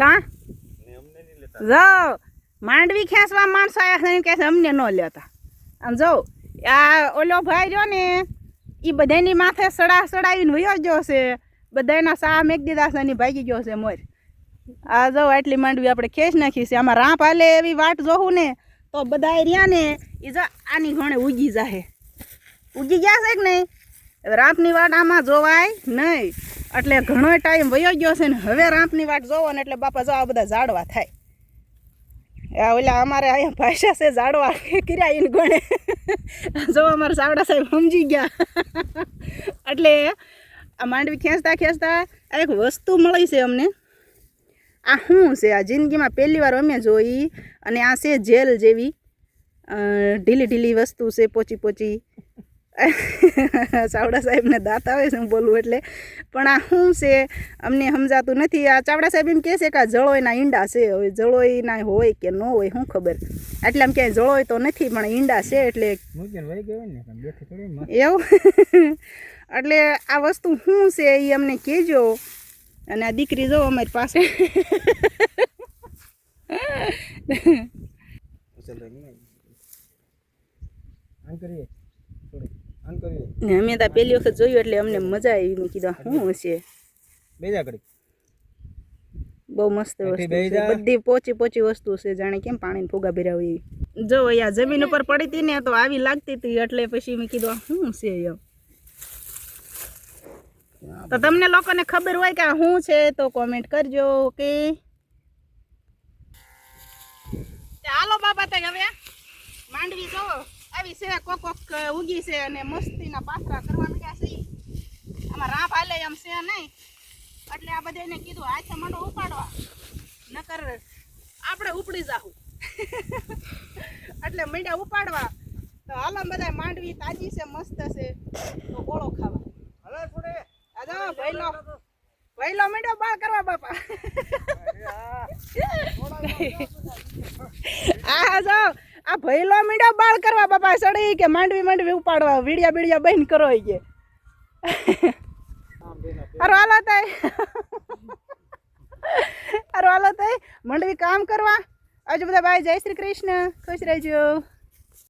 કાં? જાઓ માંડવી ખેંચવા માણસો આયા છે કે અમને ન લેતા. આમ જો આ ઓલો ભાઈ રહ્યો ને એ બધાની માથે સડા સડાવીને વયો ગયો છે. બધાના સા મેક દીધા છે ભાગી ગયો છે મોર. આ જો આટલી માંડવી આપણે ખેંચ નાખી છે. આમાં રાંપ હાલે એવી વાટ જોવું ને તો બધા રહ્યા ને એ જો આની ઘણે ઉગી જાહે. ઉગી ગયા છે કે નહીં? રાંપની વાટ આમાં જોવાય નહીં. એટલે ઘણો ટાઈમ વયો ગયો છે ને હવે રાંપની વાટ જોવો ને એટલે બાપા જો આ બધા ઝાડવા થાય. ઓલા અમારે અહીંયા ભાષા છે ઝાડવા કર્યા એને ગણે. જો અમારા સાવડા સાહેબ સમજી ગયા. એટલે આ માંડવી ખેંચતા ખેંચતા આ એક વસ્તુ મળી છે અમને. આ શું છે? આ જિંદગીમાં પહેલી વાર અમે જોઈ અને આ છે જેલ જેવી ઢીલી ઢીલી વસ્તુ છે પોચી પોચી. ચાવડા સાહેબને દાંત આવે છે હું બોલું એટલે. પણ આ શું છે? અમને સમજાતું નથી. આ ચાવડા સાહેબ એમ કહે છે કે આ જળોયના ઈંડા છે. હવે જળોયના હોય કે ન હોય શું ખબર? એટલે આમ ક્યાંય જળોય તો નથી પણ ઈંડા છે એટલે એવું? એટલે આ વસ્તુ શું છે એ અમને કહેજો. અને આ દીકરી જો અમારી પાસે. કરીએ. ને અમે ત્યાં પહેલી વખત જોયું એટલે અમને મજા આવી મેં કીધું શું હશે? બહુ મસ્ત વસ્તુ છે. બધી પોચી પોચી વસ્તુ છે. જાણે કેમ પાણીને ફુગા ભર્યા હોય જો અહીંયા જમીન ઉપર પડી હતી ને તો આવી લાગતી હતી. એટલે પછી મેં કીધું શું છે એમ તો તમને લોકોને ખબર હોય કે આ શું છે તો કોમેન્ટ કરજો ઓકે હાલો બાબા તે હવે માંડવી જો આવી છે કોક કોક ઉગી છે અને મસ્તીના પાથરા કરવા માંડ્યા છે. આમાં રાપ હાલે એમ છે નહીં. એટલે આ બધાને કીધું હાથે મંડો ઉપાડવા. નકર આપણે ઉપડી જાહું. એટલે મંડ્યા ઉપાડવા. તો હાલો બધા માંડવી તાજી છે મસ્ત છે. તો ગોળો ખાવા. હાલો છોડે આજો ભઈલો ભઈલો મંડ્યો બાળ કરવા બાપા. આ. આ ભઈલો મંડ્યો બાળ કરવા બાપા સડી કે માંડવી માંડવી ઉપાડવા. વીડિયા, બીડિયા બહેન કરો કે. અરે હાલો તાય અરે હાલો તાય માંડવી કામ કરવા. આજુ બધા ભાઈ, જય શ્રી કૃષ્ણ. ખુશ રહેજો.